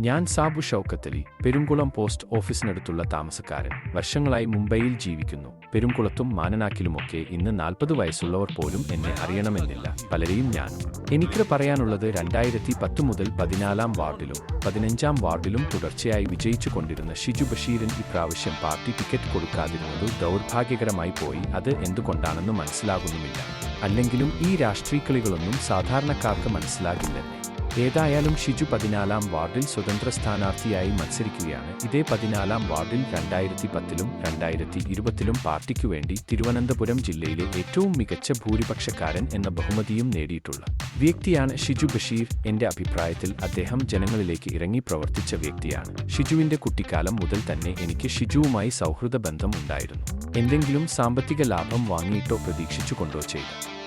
ഞാൻ സാബു ഷൗക്കത്തലി പെരുംകുളം പോസ്റ്റ് ഓഫീസിനടുത്തുള്ള താമസക്കാരൻ. വർഷങ്ങളായി മുംബൈയിൽ ജീവിക്കുന്നു. പെരുംകുളത്തും മാനനാക്കിലുമൊക്കെ ഇന്ന് നാൽപ്പത് വയസ്സുള്ളവർ പോലും എന്നെ അറിയണമെന്നില്ല. പലരെയും ഞാനും. എനിക്ക് പറയാനുള്ളത് രണ്ടായിരത്തി പത്ത് മുതൽ പതിനാലാം വാർഡിലും പതിനഞ്ചാം വാർഡിലും തുടർച്ചയായി വിജയിച്ചു കൊണ്ടിരുന്ന ഷിജു ബഷീരൻ ഇപ്രാവശ്യം പാർട്ടി ടിക്കറ്റ് കൊടുക്കാതിരുന്നത് ദൗർഭാഗ്യകരമായി പോയി. അത് എന്തുകൊണ്ടാണെന്ന് മനസ്സിലാകുന്നുമില്ല. അല്ലെങ്കിലും ഈ രാഷ്ട്രീയ കളികളൊന്നും സാധാരണക്കാർക്ക് മനസ്സിലാകില്ലെന്നേ. ഏതായാലും ഷിജു പതിനാലാം വാർഡിൽ സ്വതന്ത്ര സ്ഥാനാർത്ഥിയായി മത്സരിക്കുകയാണ്. ഇതേ പതിനാലാം വാർഡിൽ രണ്ടായിരത്തി പത്തിലും രണ്ടായിരത്തി ഇരുപത്തിലും പാർട്ടിക്കു വേണ്ടി തിരുവനന്തപുരം ജില്ലയിലെ ഏറ്റവും മികച്ച ഭൂരിപക്ഷക്കാരൻ എന്ന ബഹുമതിയും നേടിയിട്ടുള്ള വ്യക്തിയാണ് ഷിജു ബഷീർ. എന്റെ അഭിപ്രായത്തിൽ അദ്ദേഹം ജനങ്ങളിലേക്ക് ഇറങ്ങി പ്രവർത്തിച്ച വ്യക്തിയാണ്. ഷിജുവിന്റെ കുട്ടിക്കാലം മുതൽ തന്നെ എനിക്ക് ഷിജുവുമായി സൗഹൃദ ബന്ധം ഉണ്ടായിരുന്നു. എന്തെങ്കിലും സാമ്പത്തിക ലാഭം വാങ്ങിയിട്ടോ പ്രതീക്ഷിച്ചുകൊണ്ടോ ചെയ്തു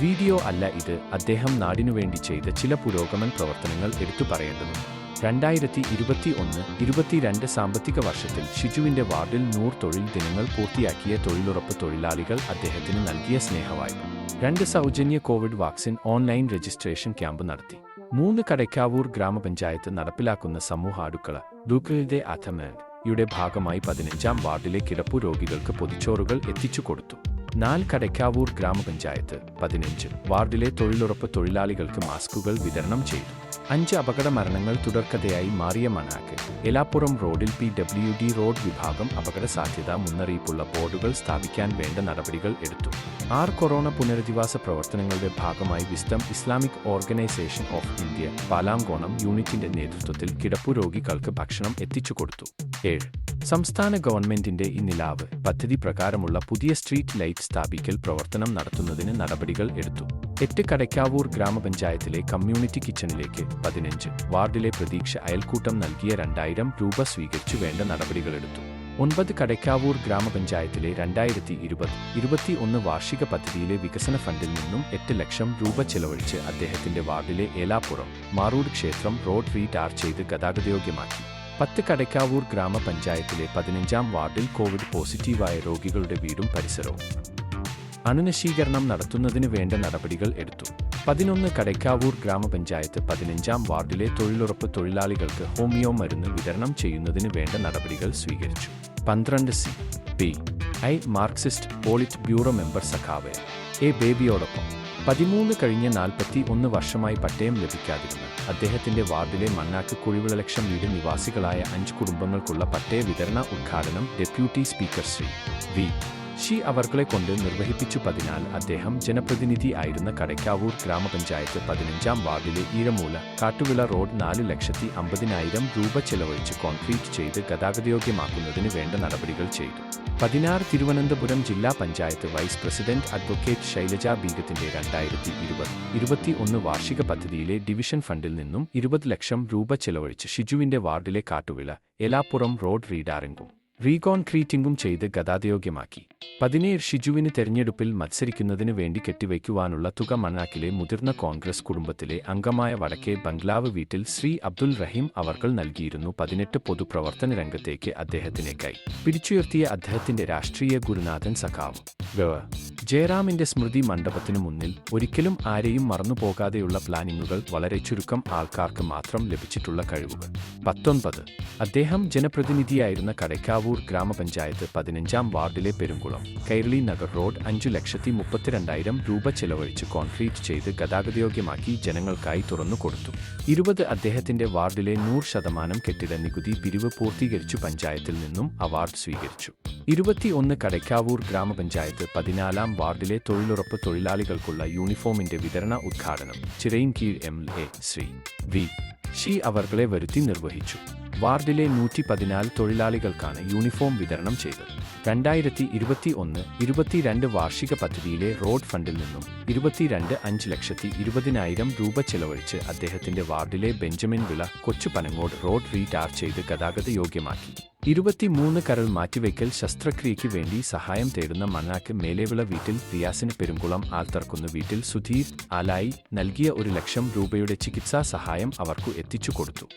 വീഡിയോ അല്ല ഇത്. അദ്ദേഹം നാടിനു വേണ്ടി ചെയ്ത ചില പുരോഗമൻ പ്രവർത്തനങ്ങൾ എടുത്തു പറയേണ്ടതുണ്ട്. രണ്ടായിരത്തി ഇരുപത്തി ഒന്ന് ഇരുപത്തിരണ്ട് സാമ്പത്തിക വർഷത്തിൽ ഷിജുവിന്റെ വാർഡിൽ നൂറ് തൊഴിൽ ദിനങ്ങൾ പൂർത്തിയാക്കിയ തൊഴിലുറപ്പ് തൊഴിലാളികൾ അദ്ദേഹത്തിന് നൽകിയ സ്നേഹവായ്പ. രണ്ട് സൗജന്യ covid vaccine online registration camp നടത്തി. മൂന്ന് കടയ്ക്കാവൂർ ഗ്രാമപഞ്ചായത്ത് നടപ്പിലാക്കുന്ന സമൂഹ അടുക്കള ദുഃഖിന്റെ അഥമയുടെ യുടെ ഭാഗമായി പതിനഞ്ചാം വാർഡിലെ കിടപ്പു രോഗികൾക്ക് പൊതിച്ചോറുകൾ എത്തിച്ചു കൊടുത്തു. നാൽ കടയ്ക്കാവൂർ ഗ്രാമപഞ്ചായത്ത് പതിനഞ്ച് വാർഡിലെ തൊഴിലുറപ്പ് തൊഴിലാളികൾക്ക് മാസ്കുകൾ വിതരണം ചെയ്തു. അഞ്ച് അപകട മരണങ്ങൾ തുടർക്കഥയായി മാറിയ മണാക്ക് എലാപ്പുറം റോഡിൽ പി ഡബ്ല്യു ഡി റോഡ് വിഭാഗം അപകട സാധ്യത മുന്നറിയിപ്പുള്ള ബോർഡുകൾ സ്ഥാപിക്കാൻ വേണ്ട നടപടികൾ എടുത്തു. ആർ കൊറോണ പുനരധിവാസ പ്രവർത്തനങ്ങളുടെ ഭാഗമായി wisdom Islamic organisation of India Palamkonam യൂണിറ്റിന്റെ നേതൃത്വത്തിൽ കിടപ്പു രോഗികൾക്ക് ഭക്ഷണം എത്തിച്ചു കൊടുത്തു. ഏഴ് സംസ്ഥാന ഗവൺമെന്റിന്റെ ഈ നിലാവ് പദ്ധതി പ്രകാരമുള്ള പുതിയ സ്ട്രീറ്റ് ലൈറ്റ് സ്ഥാപിക്കൽ പ്രവർത്തനം നടത്തുന്നതിന് നടപടികൾ എടുത്തു. എട്ട് കടയ്ക്കാവൂർ ഗ്രാമപഞ്ചായത്തിലെ കമ്മ്യൂണിറ്റി കിച്ചണിലേക്ക് പതിനഞ്ച് വാർഡിലെ പ്രതീക്ഷ അയൽക്കൂട്ടം നൽകിയ രണ്ടായിരം രൂപ സ്വീകരിച്ചു വേണ്ട നടപടികളെടുത്തു ഒൻപത് കടയ്ക്കാവൂർ ഗ്രാമപഞ്ചായത്തിലെ രണ്ടായിരത്തി ഇരുപത് ഇരുപത്തി ഒന്ന് വാർഷിക പദ്ധതിയിലെ വികസന ഫണ്ടിൽ നിന്നും എട്ട് ലക്ഷം രൂപ ചെലവഴിച്ച് അദ്ദേഹത്തിന്റെ വാർഡിലെ ഏലാപ്പുറം മാറൂർ ക്ഷേത്രം റോഡ് റീടാർ ചെയ്ത് ഗതാഗതയോഗ്യമാക്കി. പത്ത് കടയ്ക്കാവൂർ ഗ്രാമപഞ്ചായത്തിലെ പതിനഞ്ചാം വാർഡിൽ കോവിഡ് പോസിറ്റീവായ രോഗികളുടെ വീടും പരിസരവും. അണുനശീകരണം നടത്തുന്നതിന് വേണ്ട നടപടികൾ എടുത്തു. പതിനൊന്ന് കടയ്ക്കാവൂർ ഗ്രാമപഞ്ചായത്ത് പതിനഞ്ചാം വാർഡിലെ തൊഴിലുറപ്പ് തൊഴിലാളികൾക്ക് ഹോമിയോ മരുന്ന് വിതരണം ചെയ്യുന്നതിന് വേണ്ട നടപടികൾ സ്വീകരിച്ചു. പന്ത്രണ്ട് C P I Marxist polit bureau member സഖാവെ A ബേബിയോടൊപ്പം. പതിമൂന്ന് കഴിഞ്ഞ നാൽപ്പത്തി ഒന്ന് വർഷമായി പട്ടയം ലഭിക്കാതിരുന്ന അദ്ദേഹത്തിന്റെ വാർഡിലെ മണ്ണാക്ക് കുഴിവിളലക്ഷം വീട് നിവാസികളായ അഞ്ച് കുടുംബങ്ങൾക്കുള്ള പട്ടയ വിതരണ ഉദ്ഘാടനം deputy speaker Shri V. Xi അവർകളെ കൊണ്ട് നിർവഹിപ്പിച്ചു പതിനാൽ അദ്ദേഹം ജനപ്രതിനിധി ആയിരുന്ന കടയ്ക്കാവൂർ ഗ്രാമപഞ്ചായത്ത് പതിനഞ്ചാം വാർഡിലെ ഈഴമൂല കാട്ടുവിള റോഡ് നാല് ലക്ഷത്തി അമ്പതിനായിരം രൂപ ചെലവഴിച്ച് കോൺക്രീറ്റ് ചെയ്ത് ഗതാഗതയോഗ്യമാക്കുന്നതിന് വേണ്ട നടപടികൾ ചെയ്തു. പതിനാറ് തിരുവനന്തപുരം ജില്ലാ panchayat vice president advocate Shailaja ബീഗത്തിന്റെ രണ്ടായിരത്തി ഇരുപത് ഇരുപത്തി ഒന്ന് വാർഷിക പദ്ധതിയിലെ ഡിവിഷൻ ഫണ്ടിൽ നിന്നും ഇരുപത് ലക്ഷം രൂപ ചെലവഴിച്ച് ഷിജുവിന്റെ വാർഡിലെ കാട്ടുവിള എലാപ്പുറം റോഡ് റീഡാറിംഗും. റീകോൺക്രീറ്റിംഗും ചെയ്ത് ഗതാഗതയോഗ്യമാക്കി. പതിനേഴ് ഷിജുവിന് തെരഞ്ഞെടുപ്പിൽ മത്സരിക്കുന്നതിന് വേണ്ടി കെട്ടിവയ്ക്കുവാനുള്ള തുക മണ്ണാക്കിലെ മുതിർന്ന കോൺഗ്രസ് കുടുംബത്തിലെ അംഗമായ വടക്കേ ബംഗ്ലാവ് വീട്ടിൽ ശ്രീ അബ്ദുൽ റഹീം അവർകൾ നൽകിയിരുന്നു പതിനെട്ട് പൊതുപ്രവർത്തന രംഗത്തേക്ക് അദ്ദേഹത്തിനേക്കായി. പിടിച്ചുയർത്തിയ അദ്ദേഹത്തിന്റെ രാഷ്ട്രീയ ഗുരുനാഥൻ സഖാവ്. ഗവ ജയറാമിന്റെ സ്മൃതി മണ്ഡപത്തിനു മുന്നിൽ ഒരിക്കലും ആരെയും മറന്നുപോകാതെയുള്ള പ്ലാനിങ്ങുകൾ വളരെ ചുരുക്കം ആൾക്കാർക്ക് മാത്രം ലഭിച്ചിട്ടുള്ള കഴിവുകൾ. പത്തൊൻപത്. അദ്ദേഹം ജനപ്രതിനിധിയായിരുന്ന കടയ്ക്കാവൂർ ഗ്രാമപഞ്ചായത്ത് പതിനഞ്ചാം വാർഡിലെ പെരുങ്കുളം കൈരളി നഗർ റോഡ് അഞ്ചു ലക്ഷത്തി മുപ്പത്തിരണ്ടായിരം രൂപ ചെലവഴിച്ച് കോൺക്രീറ്റ് ചെയ്ത് ഗതാഗതയോഗ്യമാക്കി ജനങ്ങൾക്കായി തുറന്നു കൊടുത്തു. ഇരുപത് അദ്ദേഹത്തിന്റെ വാർഡിലെ നൂറ് ശതമാനം കെട്ടിട നികുതി പിരിവ് പൂർത്തീകരിച്ചു പഞ്ചായത്തിൽ നിന്നും അവാർഡ് സ്വീകരിച്ചു. ഇരുപത്തിയൊന്ന് കടയ്ക്കാവൂർ ഗ്രാമപഞ്ചായത്ത് പതിനാലാം വാർഡിലെ തൊഴിലുറപ്പ് തൊഴിലാളികൾക്കുള്ള യൂണിഫോമിന്റെ വിതരണ ഉദ്ഘാടനം. Chirayinkeezhu M A Shri V. Xi അവർകളെ വരുത്തി നിർവഹിച്ചു. വാർഡിലെ നൂറ്റി പതിനാല് തൊഴിലാളികൾക്കാണ് യൂണിഫോം വിതരണം ചെയ്തത്. രണ്ടായിരത്തി ഇരുപത്തി ഒന്ന് ഇരുപത്തിരണ്ട് വാർഷിക പദ്ധതിയിലെ റോഡ് ഫണ്ടിൽ നിന്നും ഇരുപത്തിരണ്ട് അഞ്ച് ലക്ഷത്തി ഇരുപതിനായിരം രൂപ ചെലവഴിച്ച് അദ്ദേഹത്തിന്റെ വാർഡിലെ ബെഞ്ചമിൻ വിള കൊച്ചുപനങ്ങോട് റോഡ് റീടാർ ചെയ്ത് ഗതാഗത യോഗ്യമാക്കി ഇരുപത്തിമൂന്ന് കരൾ മാറ്റിവയ്ക്കൽ ശസ്ത്രക്രിയയ്ക്ക് വേണ്ടി സഹായം തേടുന്ന മണ്ണാക്ക് മേലേവിള വീട്ടിൽ റിയാസിന് പെരുംകുളം ആൽത്തർക്കുന്ന വീട്ടിൽ സുധീർ ആലായി നൽകിയ ഒരു ലക്ഷം രൂപയുടെ ചികിത്സാ സഹായം അവർക്കു എത്തിച്ചു കൊടുത്തു.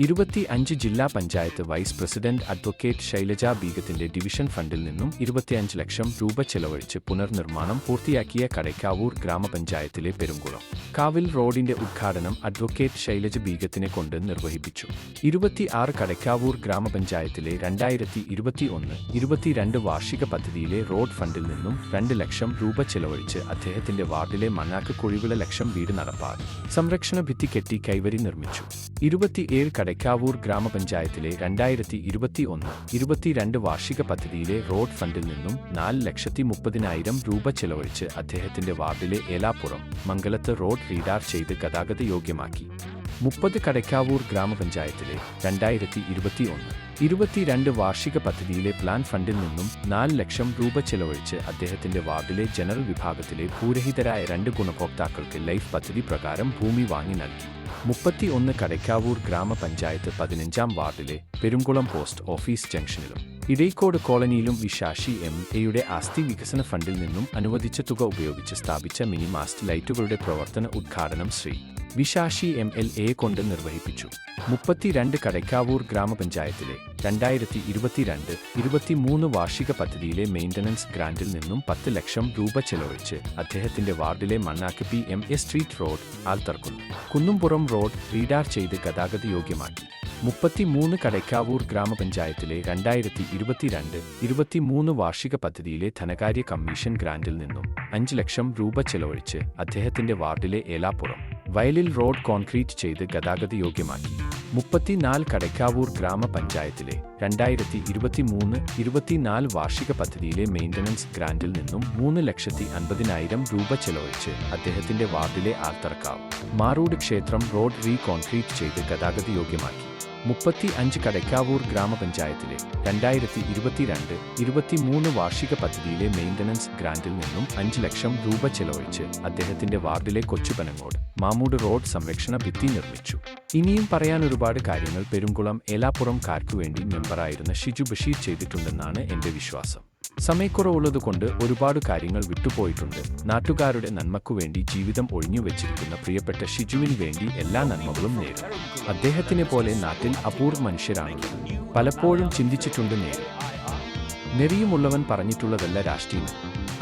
ഇരുപത്തി അഞ്ച് ജില്ലാ panchayat vice president advocate Shailaja ബീഗത്തിന്റെ division ഫണ്ടിൽ നിന്നും ഇരുപത്തിയഞ്ച് ലക്ഷം രൂപ ചെലവഴിച്ച് പുനർനിർമ്മാണം പൂർത്തിയാക്കിയ കടയ്ക്കാവൂർ ഗ്രാമപഞ്ചായത്തിലെ പെരുങ്കുളം. കാവിൽ റോഡിന്റെ ഉദ്ഘാടനം അഡ്വക്കേറ്റ് ശൈലജ ബീഗത്തിനെ കൊണ്ട് നിർവഹിപ്പിച്ചു. ഇരുപത്തിയാറ് കടയ്ക്കാവൂർ ഗ്രാമപഞ്ചായത്തിലെ രണ്ടായിരത്തി ഇരുപത്തിയൊന്ന് ഇരുപത്തിരണ്ട് വാർഷിക പദ്ധതിയിലെ റോഡ് ഫണ്ടിൽ നിന്നും രണ്ട് ലക്ഷം രൂപ ചെലവഴിച്ച് അദ്ദേഹത്തിന്റെ വാർഡിലെ മണ്ണാക്ക് കുഴിവിള ലക്ഷം വീട് നടപ്പാക്കി. സംരക്ഷണ ഭിത്തി കെട്ടി കൈവരി നിർമ്മിച്ചു. ഇരുപത്തിയേഴ് കടയ്ക്കാവൂർ ഗ്രാമപഞ്ചായത്തിലെ രണ്ടായിരത്തി ഇരുപത്തി ഒന്ന് ഇരുപത്തിരണ്ട് വാർഷിക പദ്ധതിയിലെ റോഡ് ഫണ്ടിൽ നിന്നും നാല് ലക്ഷത്തി മുപ്പതിനായിരം രൂപ ചെലവഴിച്ച് അദ്ദേഹത്തിന്റെ വാർഡിലെ ഏലാപ്പുറം മംഗലത്ത് റോഡ് റീഡാർ ചെയ്ത് ഗതാഗത യോഗ്യമാക്കി. മുപ്പത് കടയ്ക്കാവൂർ ഗ്രാമപഞ്ചായത്തിലെ രണ്ടായിരത്തി ഇരുപത്തി ഒന്ന് ഇരുപത്തിരണ്ട് വാർഷിക പദ്ധതിയിലെ പ്ലാൻ ഫണ്ടിൽ നിന്നും നാല് ലക്ഷം രൂപ ചെലവഴിച്ച് അദ്ദേഹത്തിന്റെ വാർഡിലെ ജനറൽ വിഭാഗത്തിലെ ഭൂരഹിതരായ രണ്ട് ഗുണഭോക്താക്കൾക്ക് ലൈഫ് പദ്ധതി പ്രകാരം ഭൂമി വാങ്ങി നൽകി. മുപ്പത്തിയൊന്ന് കടയ്ക്കാവൂർ ഗ്രാമപഞ്ചായത്ത് പതിനഞ്ചാം വാർഡിലെ പെരുംകുളം പോസ്റ്റ് ഓഫീസ് ജംഗ്ഷനിലും ഇടയ്ക്കോട് കോളനിയിലും വിശാഷി എം എയുടെ ആസ്തി വികസന ഫണ്ടിൽ നിന്നും അനുവദിച്ച തുക ഉപയോഗിച്ച് സ്ഥാപിച്ച മിനി മാസ്റ്റ് ലൈറ്റുകളുടെ പ്രവർത്തന ഉദ്ഘാടനം ശ്രീ വിശാഷി എം എൽ എ കൊണ്ട് നിർവഹിപ്പിച്ചു. മുപ്പത്തിരണ്ട് കടയ്ക്കാവൂർ ഗ്രാമപഞ്ചായത്തിലെ രണ്ടായിരത്തി ഇരുപത്തിരണ്ട് ഇരുപത്തിമൂന്ന് വാർഷിക പദ്ധതിയിലെ മെയിന്റനൻസ് ഗ്രാൻഡിൽ നിന്നും പത്ത് ലക്ഷം രൂപ ചെലവഴിച്ച് അദ്ദേഹത്തിന്റെ വാർഡിലെ Mannakku P M S street road Altharakkunnu Kunnumpuram road retar ചെയ്ത് ഗതാഗത യോഗ്യമാക്കി. മുപ്പത്തിമൂന്ന് കടയ്ക്കാവൂർ ഗ്രാമപഞ്ചായത്തിലെ രണ്ടായിരത്തി ഇരുപത്തിരണ്ട് ഇരുപത്തിമൂന്ന് വാർഷിക പദ്ധതിയിലെ ധനകാര്യ കമ്മീഷൻ ഗ്രാൻഡിൽ നിന്നും അഞ്ച് ലക്ഷം രൂപ ചെലവഴിച്ച് അദ്ദേഹത്തിന്റെ വാർഡിലെ ഏലാപ്പുറം വയലിൽ റോഡ് കോൺക്രീറ്റ് ചെയ്ത് ഗതാഗത യോഗ്യമാക്കി. മുപ്പത്തിനാല് കടയ്ക്കാവൂർ ഗ്രാമപഞ്ചായത്തിലെ രണ്ടായിരത്തി ഇരുപത്തിമൂന്ന് ഇരുപത്തിനാല് വാർഷിക പദ്ധതിയിലെ മെയിന്റനൻസ് ഗ്രാൻഡിൽ നിന്നും മൂന്ന് ലക്ഷത്തി അൻപതിനായിരം രൂപ ചെലവഴിച്ച് അദ്ദേഹത്തിന്റെ വാർഡിലെ ആർത്തറക്കാവ് മാറൂട് ക്ഷേത്രം റോഡ് റീ കോൺക്രീറ്റ് ചെയ്ത് ഗതാഗത യോഗ്യമാക്കി മുപ്പത്തി അഞ്ച് കടയ്ക്കാവൂർ ഗ്രാമപഞ്ചായത്തിലെ രണ്ടായിരത്തി ഇരുപത്തിരണ്ട് ഇരുപത്തിമൂന്ന് വാർഷിക പദ്ധതിയിലെ മെയിന്റനൻസ് ഗ്രാന്റിൽ നിന്നും അഞ്ച് ലക്ഷം രൂപ ചെലവഴിച്ച് അദ്ദേഹത്തിന്റെ വാർഡിലെ കൊച്ചുപനങ്ങോട് മാമൂട് റോഡ് സംരക്ഷണ ഭിത്തി നിർമ്മിച്ചു. ഇനിയും പറയാൻ ഒരുപാട് കാര്യങ്ങൾ പെരുംകുളം ഏലാപ്പുറം കാർക്കുവേണ്ടി മെമ്പറായിരുന്ന ഷിജു ബഷീർ ചെയ്തിട്ടുണ്ടെന്നാണ് എന്റെ വിശ്വാസം. സമയക്കുറവുള്ളതുകൊണ്ട് ഒരുപാട് കാര്യങ്ങൾ വിട്ടുപോയിട്ടുണ്ട്. നാട്ടുകാരുടെ നന്മക്കു വേണ്ടി ജീവിതം ഒഴിഞ്ഞു വെച്ചിരിക്കുന്ന പ്രിയപ്പെട്ട ഷിജുവിന് വേണ്ടി എല്ലാ നന്മകളും നേരും. അദ്ദേഹത്തിനെ പോലെ നാട്ടിൽ അപൂർവ മനുഷ്യരാണുള്ളത്. പലപ്പോഴും ചിന്തിച്ചിട്ടുണ്ട് നേരും. നെറിയുമുള്ളവൻ പറഞ്ഞിട്ടുള്ളതല്ല രാഷ്ട്രീയം.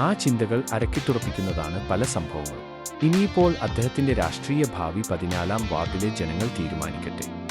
ആ ചിന്തകൾ അരക്കിത്തുറപ്പിക്കുന്നതാണ് പല സംഭവങ്ങളും. ഇനിയിപ്പോൾ അദ്ദേഹത്തിന്റെ രാഷ്ട്രീയ ഭാവി പതിനാലാം വാർഡിലെ ജനങ്ങൾ തീരുമാനിക്കട്ടെ.